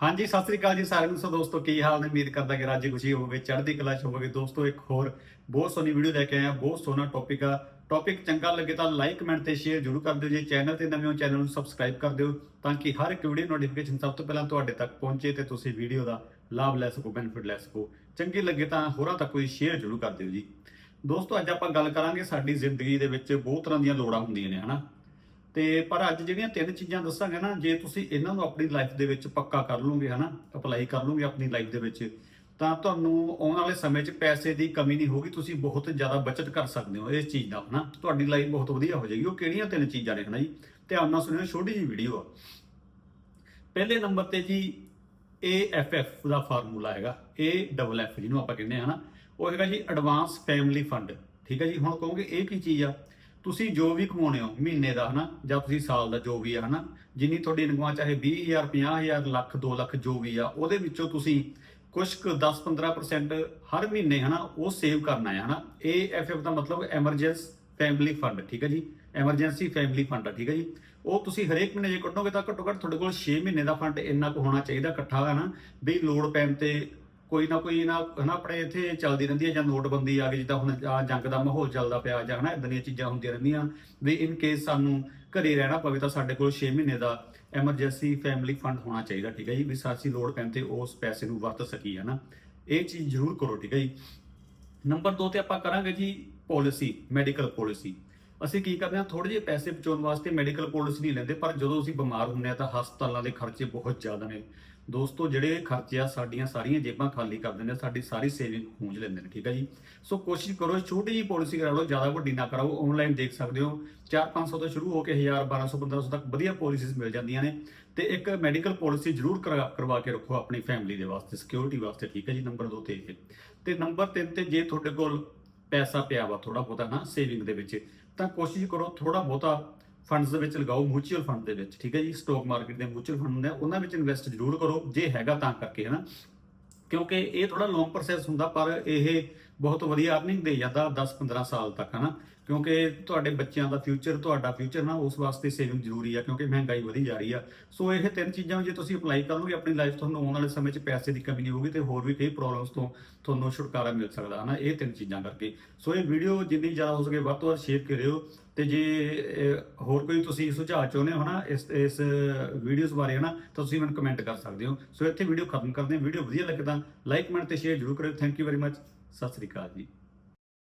ਹਾਂਜੀ, ਸਤਿ ਸ੍ਰੀ ਅਕਾਲ ਜੀ ਸਾਰਿਆਂ ਨੂੰ। ਸੋ ਦੋਸਤੋ, ਕੀ ਹਾਲ ਨੇ? ਉਮੀਦ ਕਰਦਾ ਕਿ ਰਾਜੀ ਖੁਸ਼ੀ ਹੋਵੇ ਚੜ੍ਹਦੀ ਕਲਾ ਚ ਹੋਵੇ ਦੋਸਤੋ, ਇੱਕ ਹੋਰ ਬਹੁਤ ਸੋਹਣੀ ਵੀਡੀਓ ਲੈ ਕੇ ਆਇਆ ਬਹੁਤ ਸੋਹਣਾ ਟੌਪਿਕ ਆ। ਟੌਪਿਕ ਚੰਗਾ ਲੱਗੇ ਤਾਂ ਲਾਈਕ ਕਮੈਂਟ ਤੇ ਸ਼ੇਅਰ ਜ਼ਰੂਰ ਕਰ ਦਿਓ। ਜੇ ਚੈਨਲ ਤੇ ਨਵੇਂ ਹੋ ਚੈਨਲ ਨੂੰ ਸਬਸਕ੍ਰਾਈਬ ਕਰ ਦਿਓ ਤਾਂ ਕਿ ਹਰ ਇੱਕ ਵੀਡੀਓ ਨੋਟੀਫਿਕੇਸ਼ਨ ਸਭ ਤੋਂ ਪਹਿਲਾਂ ਤੁਹਾਡੇ ਤੱਕ ਪਹੁੰਚੇ ਤੇ ਤੁਸੀਂ ਵੀਡੀਓ ਦਾ ਲਾਭ ਲੈ ਸਕੋ ਬੈਨੀਫਿਟ ਲੈ ਸਕੋ। ਚੰਗੀ ਲੱਗੇ ਤਾਂ ਹੋਰਾਂ ਤੱਕ ਕੋਈ ਸ਼ੇਅਰ ਜ਼ਰੂਰ ਕਰ ਦਿਓ ਜੀ। ਦੋਸਤੋ, ਅੱਜ ਆਪਾਂ ਗੱਲ ਕਰਾਂਗੇ ਸਾਡੀ ਜ਼ਿੰਦਗੀ ਦੇ ਵਿੱਚ ਬਹੁਤ ਤਰ੍ਹਾਂ ਦੀਆਂ ਲੋੜਾਂ ਹੁੰਦੀਆਂ ਨੇ, ਹਨਾ? ਤੇ ਪਰ ਅੱਜ ਜਿਹੜੀਆਂ ਤਿੰਨ ਚੀਜ਼ਾਂ ਦੱਸਾਂਗੇ ਨਾ, ਜੇ ਤੁਸੀਂ ਇਹਨਾਂ ਨੂੰ ਆਪਣੀ ਲਾਈਫ ਦੇ ਵਿੱਚ ਪੱਕਾ ਕਰ ਲਓਗੇ, ਹਨਾ ਅਪਲਾਈ ਕਰ ਲਓਗੇ ਆਪਣੀ ਲਾਈਫ ਦੇ ਵਿੱਚ, ਤਾਂ ਤੁਹਾਨੂੰ ਆਉਣ ਵਾਲੇ ਸਮੇਂ 'ਚ ਪੈਸੇ ਦੀ ਕਮੀ ਨਹੀਂ ਹੋਗੀ ਤੁਸੀਂ ਬਹੁਤ ਜ਼ਿਆਦਾ ਬਚਤ ਕਰ ਸਕਦੇ ਹੋ ਇਸ ਚੀਜ਼ ਦਾ ਹਨਾ। ਤੁਹਾਡੀ ਲਾਈਫ ਬਹੁਤ ਵਧੀਆ ਹੋ ਜਾਏਗੀ। ਉਹ ਕਿਹੜੀਆਂ ਤਿੰਨ ਚੀਜ਼ਾਂ ਨੇ, ਹਨਾ ਜੀ? ਧਿਆਨ ਨਾਲ ਸੁਣਿਓ, ਛੋਟੀ ਜਿਹੀ ਵੀਡੀਓ ਆ। ਪਹਿਲੇ ਨੰਬਰ ਤੇ ਜੀ AFF ਦਾ ਫਾਰਮੂਲਾ ਹੈਗਾ, A ਡਬਲ F ਜਿਹਨੂੰ ਆਪਾਂ ਕਹਿੰਦੇ ਹਾਂ ਹਨਾ। ਉਹ ਹੈਗਾ ਜੀ ਐਡਵਾਂਸ ਫੈਮਿਲੀ ਫੰਡ ਠੀਕ ਹੈ ਜੀ? ਹੁਣ ਕਹੋਗੇ, ਇਹ ਕੀ ਚੀਜ਼ ਆ? ਤੁਸੀਂ ਜੋ ਵੀ ਕਮਾਉਣੇ ਹੋ ਮਹੀਨੇ ਦਾ, ਹਨਾ? ਜਾਂ ਤੁਸੀਂ ਸਾਲ ਦਾ ਜੋ ਵੀ ਆ, ਹਨਾ? ਜਿੰਨੀ ਤੁਹਾਡੀ ਇਨਕਮ, ਚਾਹੇ 20000 50000 ਲੱਖ 2 ਲੱਖ ਜੋ ਵੀ ਆ, ਉਹਦੇ ਵਿੱਚੋਂ ਤੁਸੀਂ ਕੁਝ ਕੁ 10-15% ਹਰ ਮਹੀਨੇ, ਹਨਾ, ਉਹ ਸੇਵ ਕਰਨਾ ਹੈ ਹਨਾ? AFF ਦਾ ਮਤਲਬ ਐਮਰਜੈਂਸ ਫੈਮਿਲੀ ਫੰਡ ਠੀਕ ਹੈ ਜੀ? ਐਮਰਜੈਂਸੀ ਫੈਮਿਲੀ ਫੰਡ ਆ, ਠੀਕ ਹੈ ਜੀ? ਉਹ ਤੁਸੀਂ ਹਰੇਕ ਮਹੀਨੇ ਜੇ ਕੱਢੋਗੇ ਤਾਂ ਘੱਟੋ ਘੱਟ ਤੁਹਾਡੇ ਕੋਲ 6 ਮਹੀਨੇ ਦਾ ਫੰਡ ਇੰਨਾ ਕੁ ਹੋਣਾ ਚਾਹੀਦਾ ਇਕੱਠਾ ਹੈ ਨਾ ਵੀ ਲੋੜ ਪੈਣ ਤੇ ਕੋਈ ਨਾ ਕੋਈ ਨਾ, ਹਨਾ, ਆਪਣੇ ਇੱਥੇ ਚੱਲਦੀ ਰਹਿੰਦੀ ਹੈ ਜਾਂ ਨੋਟਬੰਦੀ ਆ ਗਈ, ਜਿੱਦਾਂ ਹੁਣ ਆਹ ਜੰਗ ਦਾ ਮਾਹੌਲ ਚੱਲਦਾ ਪਿਆ ਜਾਂ, ਹਨਾ ਇਦਾਂ ਦੀਆਂ ਚੀਜ਼ਾਂ ਹੁੰਦੀਆਂ ਰਹਿੰਦੀਆਂ। ਵੀ ਇਨ ਕੇਸ ਸਾਨੂੰ ਘਰੇ ਰਹਿਣਾ ਪਵੇ ਤਾਂ ਸਾਡੇ ਕੋਲ 6 ਮਹੀਨੇ ਦਾ ਐਮਰਜੈਂਸੀ ਫੈਮਿਲੀ ਫੰਡ ਹੋਣਾ ਚਾਹੀਦਾ, ਠੀਕ ਹੈ ਜੀ? ਵੀ ਸਾਸੀ ਲੋੜ ਪੈਣ ਤੇ ਉਸ ਪੈਸੇ ਨੂੰ ਵਰਤ ਸਕੀ ਹਨਾ। ਇਹ ਚੀਜ਼ ਜ਼ਰੂਰ ਕਰੋ, ਠੀਕ ਹੈ ਜੀ? ਨੰਬਰ 2 ਤੇ ਆਪਾਂ ਕਰਾਂਗੇ ਜੀ ਪਾਲਿਸੀ ਮੈਡੀਕਲ ਪਾਲਿਸੀ ਅਸੀਂ ਕੀ ਕਰਦੇ ਹਾਂ ਥੋੜੇ ਜਿਹੇ ਪੈਸੇ ਬਚਾਉਣ ਵਾਸਤੇ ਮੈਡੀਕਲ ਪਾਲਿਸੀ ਨਹੀਂ ਲੈਂਦੇ, ਪਰ ਜਦੋਂ ਅਸੀਂ ਬਿਮਾਰ ਹੁੰਦੇ ਆ ਤਾਂ ਹਸਪਤਾਲਾਂ ਦੇ ਖਰਚੇ ਬਹੁਤ ਜ਼ਿਆਦਾ ਨੇ। ਦੋਸਤੋ, ਜਿਹੜੇ ਖਰਚੇ ਆ, ਸਾਡੀਆਂ ਸਾਰੀਆਂ ਜੇਬਾਂ ਖਾਲੀ ਕਰ ਦਿੰਦੇ ਆ ਸਾਡੀ ਸਾਰੀ ਸੇਵਿੰਗ ਖੂੰਜ ਲੈਂਦੇ ਨੇ, ਠੀਕ ਹੈ ਜੀ? ਸੋ ਕੋਸ਼ਿਸ਼ ਕਰੋ, ਛੋਟੀ ਜਿਹੀ ਪਾਲਿਸੀ ਕਰਾ ਲਓ, ਜ਼ਿਆਦਾ ਵੱਡੀ ਨਾ ਕਰਾਓ ਆਨਲਾਈਨ ਦੇਖ ਸਕਦੇ ਹੋ 4-500 ਤੋਂ ਸ਼ੁਰੂ ਹੋ ਕੇ 1000 1200 1500 ਤੱਕ ਵਧੀਆ ਪਾਲਿਸੀਜ਼ ਮਿਲ ਜਾਂਦੀਆਂ ਨੇ। ਤੇ ਇੱਕ ਮੈਡੀਕਲ ਪਾਲਿਸੀ ਜ਼ਰੂਰ ਕਰਾ- ਕਰਵਾ ਕੇ ਰੱਖੋ ਆਪਣੀ ਫੈਮਿਲੀ ਦੇ ਵਾਸਤੇ ਸਿਕਿਉਰਿਟੀ ਵਾਸਤੇ, ਠੀਕ ਹੈ ਜੀ ਨੰਬਰ 2 ਤੇ ਇਹ। ਤੇ ਨੰਬਰ 3 ਤੇ ਜੇ ਤੁਹਾਡੇ ਕੋਲ ਪੈਸਾ ਪਿਆ ਵਾ ਥੋੜਾ ਬਹੁਤਾ ਨਾ ਸੇਵਿੰਗ ਦੇ ਵਿੱਚ ਤਾਂ ਕੋਸ਼ਿਸ਼ ਕਰੋ ਥੋੜਾ ਬਹੁਤਾ ਫੰਡਸ ਦੇ ਵਿੱਚ ਲਗਾਓ ਮਿਊਚੁਅਲ ਫੰਡ ਦੇ ਵਿੱਚ, ਠੀਕ ਹੈ ਜੀ? ਸਟਾਕ ਮਾਰਕੀਟ ਦੇ ਮਿਊਚੁਅਲ ਫੰਡ ਹੁੰਦੇ ਆ, ਉਹਨਾਂ ਵਿੱਚ ਇਨਵੈਸਟ ਜ਼ਰੂਰ ਕਰੋ, ਜੇ ਹੈਗਾ ਤਾਂ ਕਰਕੇ ਹੈ ਨਾ ਕਿਉਂਕਿ ਇਹ ਥੋੜਾ ਲੌਂਗ ਪ੍ਰੋਸੈਸ ਹੁੰਦਾ, ਪਰ ਇਹ ਬਹੁਤ ਵਧੀਆ ਅਰਨਿੰਗ ਦੇ ਜਾਂਦਾ 10-15 ਸਾਲ ਤੱਕ, ਹਨਾ? ਕਿਉਂਕਿ ਤੁਹਾਡੇ ਬੱਚਿਆਂ ਦਾ ਫਿਊਚਰ ਤੁਹਾਡਾ ਫਿਊਚਰ ਨਾ ਉਸ ਵਾਸਤੇ ਸੇਵਿੰਗ ਜ਼ਰੂਰੀ ਆ, ਕਿਉਂਕਿ ਮਹਿੰਗਾਈ ਵਧੀ ਜਾ ਰਹੀ ਆ। ਸੋ ਇਹ ਤਿੰਨ ਚੀਜ਼ਾਂ ਜੇ ਤੁਸੀਂ ਅਪਲਾਈ ਕਰ ਲਓਗੇ, ਆਪਣੀ ਲਾਈਫ ਤੁਹਾਨੂੰ ਆਉਣ ਵਾਲੇ ਸਮੇਂ 'ਚ ਪੈਸੇ ਦੀ ਕਮੀ ਨਹੀਂ ਹੋਊਗੀ ਤੇ ਹੋਰ ਵੀ ਕਈ ਪ੍ਰੋਬਲਮਸ ਤੋਂ ਤੁਹਾਨੂੰ ਛੁਟਕਾਰਾ ਮਿਲ ਸਕਦਾ, ਹਨਾ? ਇਹ ਤਿੰਨ ਚੀਜ਼ਾਂ ਕਰਕੇ। ਸੋ ਇਹ ਵੀਡੀਓ ਜਿੰਨੀ ਜ਼ਿਆਦਾ ਹੋ ਸਕੇ ਵੱਧ ਤੋਂ ਵੱਧ ਸ਼ੇਅਰ ਕਰਿਓ ਤੇ ਜੇ ਹੋਰ ਕੋਈ ਤੁਸੀਂ ਸੁਝਾਅ ਚਾਹੁੰਦੇ ਹੋ ਨਾ ਇਸ ਇਸ ਵੀਡੀਓਜ਼ ਬਾਰੇ, ਹਨਾ, ਤਾਂ ਤੁਸੀਂ ਮੈਨੂੰ ਕਮੈਂਟ ਕਰ ਸਕਦੇ ਹੋ। ਸੋ ਇੱਥੇ ਵੀਡੀਓ ਖਤਮ ਕਰਦੇ ਹਾਂ। ਵੀਡੀਓ ਵਧੀਆ ਲੱਗੇ ਤਾਂ ਲਾਈਕ ਕਮੈਂਟ ਤੇ ਸ਼ੇਅਰ ਜ਼ਰੂਰ ਕਰਿਓ। Thank you very much Sat Sri ਅਕਾਲ ਜੀ।